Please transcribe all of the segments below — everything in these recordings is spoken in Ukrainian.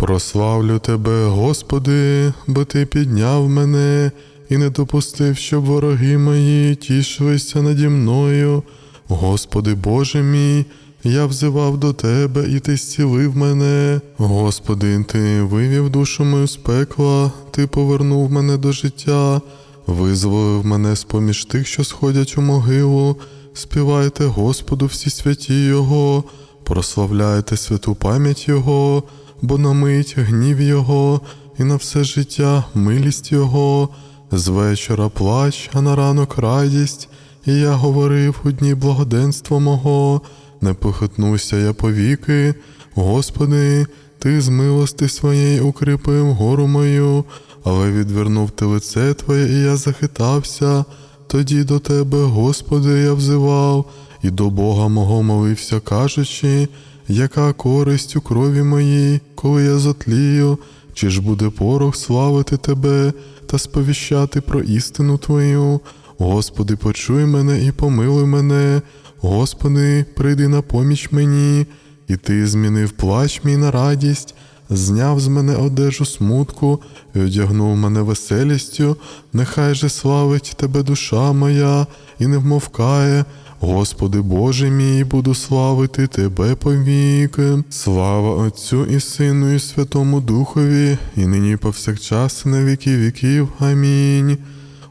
Прославлю тебе, Господи, бо Ти підняв мене і не допустив, щоб вороги мої тішилися наді мною. Господи Боже мій, я взивав до Тебе, і Ти зцілив мене. Господи, Ти вивів душу мою з пекла, Ти повернув мене до життя, визволив мене з поміж тих, що сходять у могилу. Співайте Господу всі святі Його, прославляйте святу пам'ять Його, бо на мить гнів Його, і на все життя милість Його. З вечора плач, а на ранок радість, і я говорив у дні благоденства мого, не похитнуся я повіки, Господи, Ти з милости своєї укріпив гору мою, але відвернув ти лице Твоє, і я захитався. Тоді до Тебе, Господи, я взивав, і до Бога мого молився, кажучи, яка користь у крові моїй, коли я затлію, чи ж буде порох славити Тебе та сповіщати про істину Твою. Господи, почуй мене і помилуй мене, Господи, прийди на поміч мені, і Ти змінив плач мій на радість, зняв з мене одежу смутку і одягнув мене веселістю, нехай же славить Тебе душа моя і не вмовкає. Господи Боже мій, буду славити Тебе повіки. Слава Отцю і Сину, і Святому Духові, і нині повсякчас, і на віки віків. Амінь.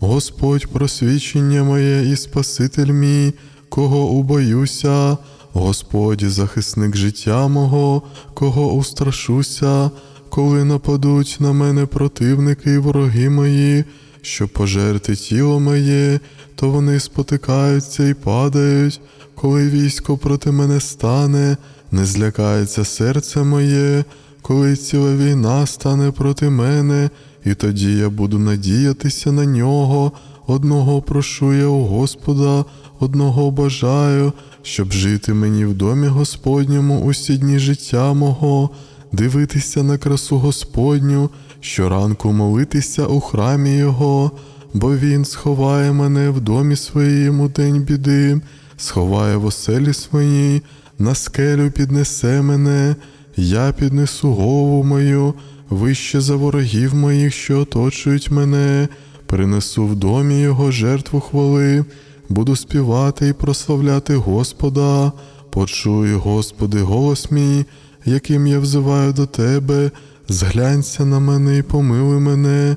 Господь, просвічення моє і Спаситель мій, кого убоюся, Господь, захисник життя мого, кого устрашуся, коли нападуть на мене противники і вороги мої, щоб пожерти тіло моє, то вони спотикаються і падають, коли військо проти мене стане, не злякається серце моє, коли ціла війна стане проти мене, і тоді я буду надіятися на нього. Одного прошу я у Господа, одного бажаю, щоб жити мені в домі Господньому усі дні життя мого, дивитися на красу Господню, щоранку молитися у храмі Його, бо Він сховає мене в домі своїм у день біди, сховає в оселі своїй, на скелю піднесе мене, я піднесу голову мою, вище за ворогів моїх, що оточують мене, принесу в домі Його жертву хвали, буду співати і прославляти Господа, почуй, Господи, голос мій, яким я взиваю до Тебе, зглянься на мене і помилуй мене.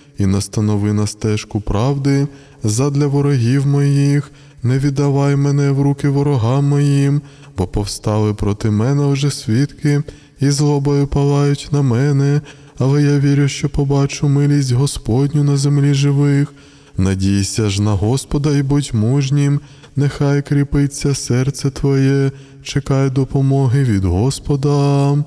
і настанови на стежку правди задля ворогів моїх, не віддавай мене в руки ворогам моїм, бо повстали проти мене вже свідки, і злобою палають на мене, але я вірю, що побачу милість Господню на землі живих. Надійся ж на Господа і будь мужнім, нехай кріпиться серце Твоє, чекай допомоги від Господа.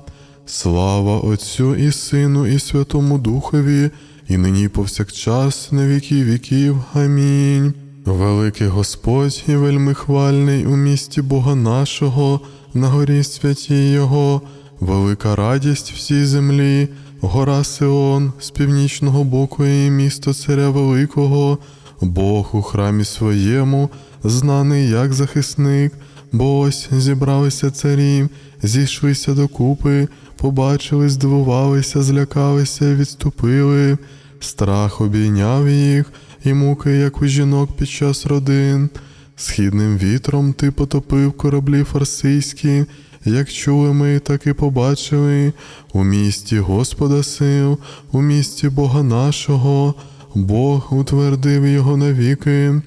Слава Отцю і Сину, і Святому Духові, і нині повсякчас, на віки віків. Амінь. Великий Господь і вельми хвальний у місті Бога нашого, на горі святій Його, велика радість всій землі, гора Сион, з північного боку і місто Царя Великого, Бог у храмі своєму, знаний як захисник, бо ось зібралися царі, зійшлися докупи, побачили, здивувалися, злякалися відступили. Страх обійняв їх, і муки, як у жінок під час родин. Східним вітром ти потопив кораблі фарсийські, як чули ми, так і побачили, у місті Господа сил, у місті Бога нашого, Бог утвердив його навіки.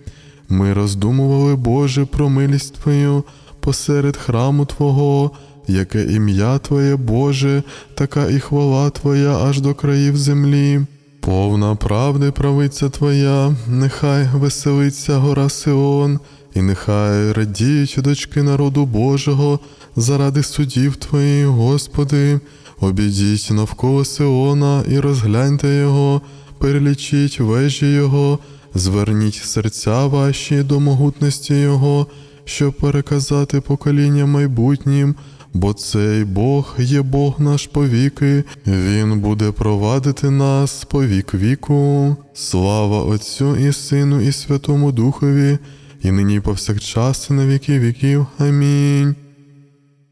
Ми роздумували, Боже, про милість Твою посеред храму Твого, яке ім'я Твоє, Боже, така і хвала Твоя аж до країв землі. Повна правди правиця Твоя, нехай веселиться гора Сион, і нехай радіють дочки народу Божого заради судів Твоїх, Господи, Обійдіть навколо Сиона і розгляньте його, перелічіть вежі його, зверніть серця ваші до могутності Його, щоб переказати покоління майбутнім, бо цей Бог є Бог наш повіки, Він буде провадити нас по вік віку. Слава Отцю і Сину, і Святому Духові, і нині повсякчас, і на віки віків. Амінь.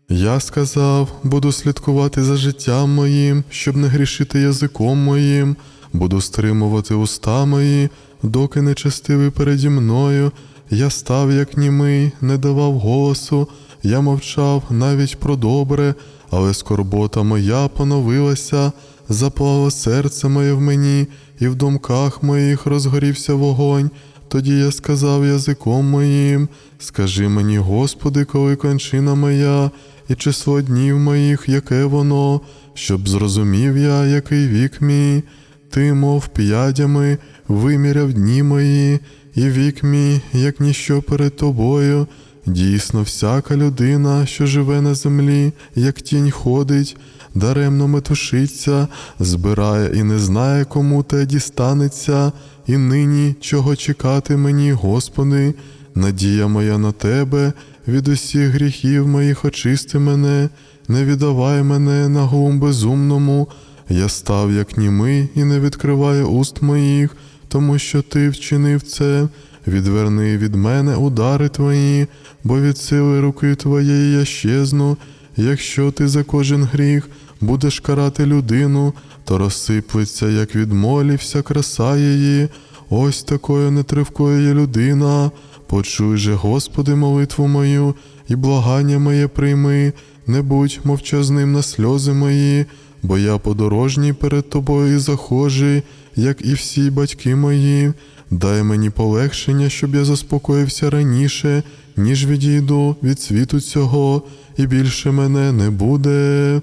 Я сказав, буду слідкувати за життям моїм, щоб не грішити язиком моїм, буду стримувати уста мої, доки нечестивий переді мною. Я став, як німий, не давав голосу, я мовчав навіть про добре, але скорбота моя поновилася, заплало серце моє в мені, і в думках моїх розгорівся вогонь. Тоді я сказав язиком моїм, скажи мені, Господи, коли кончина моя, і число днів моїх, яке воно, щоб зрозумів я, який вік мій, ти, мов п'ядями, виміряв дні мої, і вік мій, як ніщо перед тобою. Дійсно, всяка людина, що живе на землі, як тінь ходить, даремно метушиться, збирає і не знає, кому те дістанеться, і нині чого чекати мені, Господи, надія моя на Тебе, від усіх гріхів моїх очисти мене, не віддавай мене на глум безумному, я став як німий і не відкриваю уст моїх, тому що ти вчинив це. Відверни від мене удари твої, бо від сили руки твоєї я щезну. Якщо ти за кожен гріх будеш карати людину, то розсиплеться, як від молі, вся краса її. Ось такою нетривкою є людина. Почуй же, Господи, молитву мою, і благання моє прийми, не будь мовчазним на сльози мої, бо я подорожній перед тобою і захожий, як і всі батьки мої. Дай мені полегшення, щоб я заспокоївся раніше, ніж відійду від світу цього, і більше мене не буде.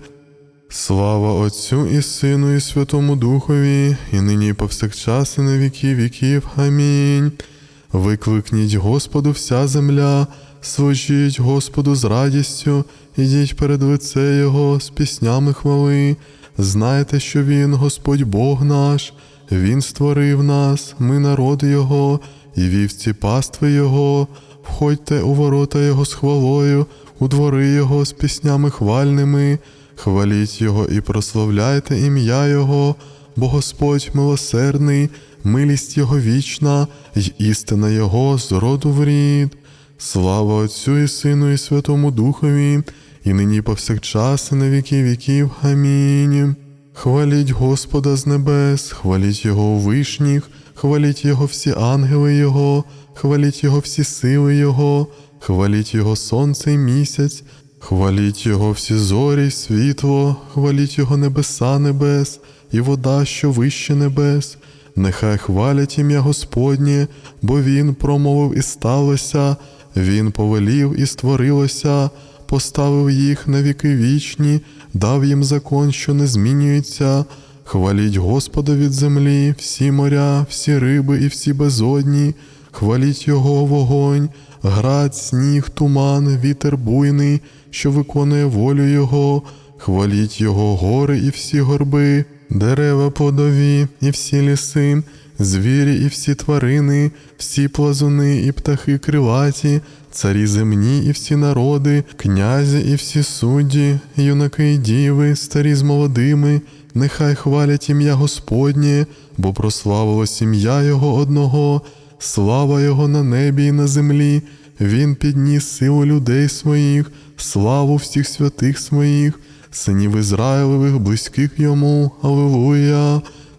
Слава Отцю і Сину, і Святому Духові, і нині і повсякчас, і на віки віків. Амінь. Викликніть Господу вся земля, служіть Господу з радістю, ідіть перед лице Його з піснями хвали. Знайте, що Він, Господь Бог наш, Він створив нас, ми народ Його, і вівці пастви Його. Входьте у ворота Його з хвалою, у двори Його з піснями хвальними. Хваліть Його і прославляйте ім'я Його, бо Господь милосердний, милість Його вічна, й істина Його з роду в рід. Слава Отцю і Сину, і Святому Духові, і нині повсякчас, і на віки віків. Амінь. Хваліть Господа з небес, хваліть Його у вишніх, хваліть Його всі ангели Його, хваліть Його всі сили Його, хваліть Його сонце і місяць, Хваліть Його всі зорі, й світло, хваліть Його небеса небес, і вода, що вище небес. Нехай хвалять ім'я Господнє, бо Він промовив і сталося, Він повелів і створилося, поставив їх на віки вічні, дав їм закон, що не змінюється. Хваліть Господа від землі, всі моря, всі риби і всі безодні, хваліть Його вогонь, град, сніг, туман, вітер буйний, що виконує волю Його, хваліть Його гори і всі горби, дерева плодові і всі ліси, звірі і всі тварини, всі плазуни і птахи крилаті, царі земні і всі народи, князі і всі судді, юнаки і діви, старі з молодими, нехай хвалять ім'я Господнє, бо прославилось ім'я Його одного, слава Його на небі і на землі. Він підніс силу людей своїх, славу всіх святих своїх, синів Ізраїлевих, близьких йому. Аллилуйя!